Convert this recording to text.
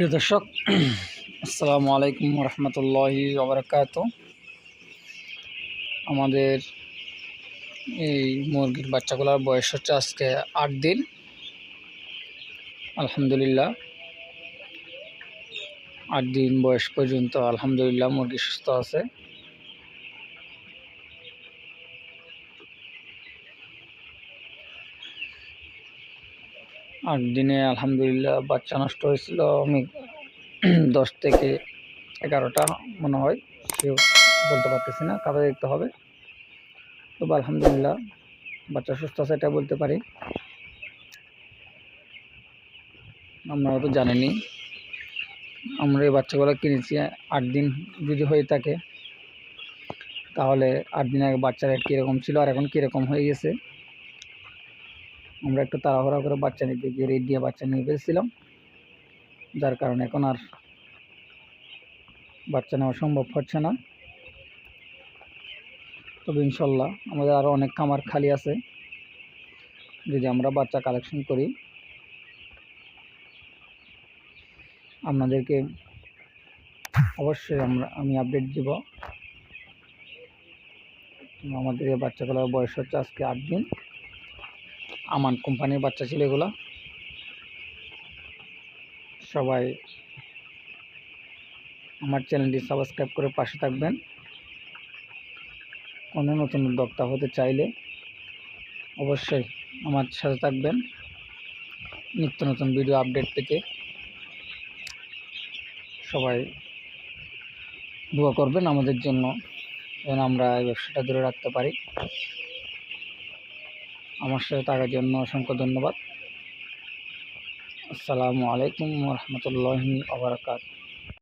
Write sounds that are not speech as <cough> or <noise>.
প্রিয় দর্শক, আসসালামু আলাইকুম রহমতুল্লাহি ওবরাকাত আমাদের এই মুরগির বাচ্চাগুলোর বয়স হচ্ছে আজকে আট দিন। আলহামদুলিল্লাহ, আট দিন বয়স পর্যন্ত আলহামদুলিল্লাহ মুরগি সুস্থ আছে। আট দিনে আলহামদুলিল্লাহ বাচ্চা নষ্ট হয়েছিল, আমি <clears throat> দশ থেকে এগারোটা মনে হয়, সেও বলতে পারতেছি না কাদা দেখতে হবে। তবে আলহামদুলিল্লাহ বাচ্চা সুস্থ আছে এটা বলতে পারি। আপনারা তো জানেনই আমরা এই বাচ্চাগুলো কিনেছি, আট দিন যদি হয়ে থাকে, তাহলে আট দিন আগে বাচ্চারা কীরকম ছিল আর এখন কীরকম হয়ে গেছে। আমরা একটু তাড়াহুড়া করে বাচ্চা নিতে গিয়ে রেড দিয়ে বাচ্চা নিয়ে ফেলছিলাম। যার কারণে এখন আর বাচ্চা নেওয়া সম্ভব হচ্ছে না। তবে ইনশাল্লাহ আমাদের আরও অনেক খামার খালি আছে। যদি আমরা বাচ্চা কালেকশন করি, আপনাদেরকে অবশ্যই আমরা, আমি আপডেট দিব। আমাদের এই বাচ্চাগুলোর বয়স হচ্ছে আজকে আট দিন। আমান কোম্পানির বাচ্চা ছিল এগুলো। সবাই আমার চ্যানেলটি সাবস্ক্রাইব করে পাশে থাকবেন। কোনো নতুন উদ্যোক্তা হতে চাইলে অবশ্যই আমার সাথে থাকবেন। নিত্য নতুন ভিডিও আপডেট পেতে সবাই দোয়া করবেন আমাদের জন্য, যেন আমরা এই ব্যবসাটা ধরে রাখতে পারি। আমার সাথে থাকার জন্য অসংখ্য ধন্যবাদ। আসসালামু আলাইকুম রহমতুল্লাহি আবরাকাত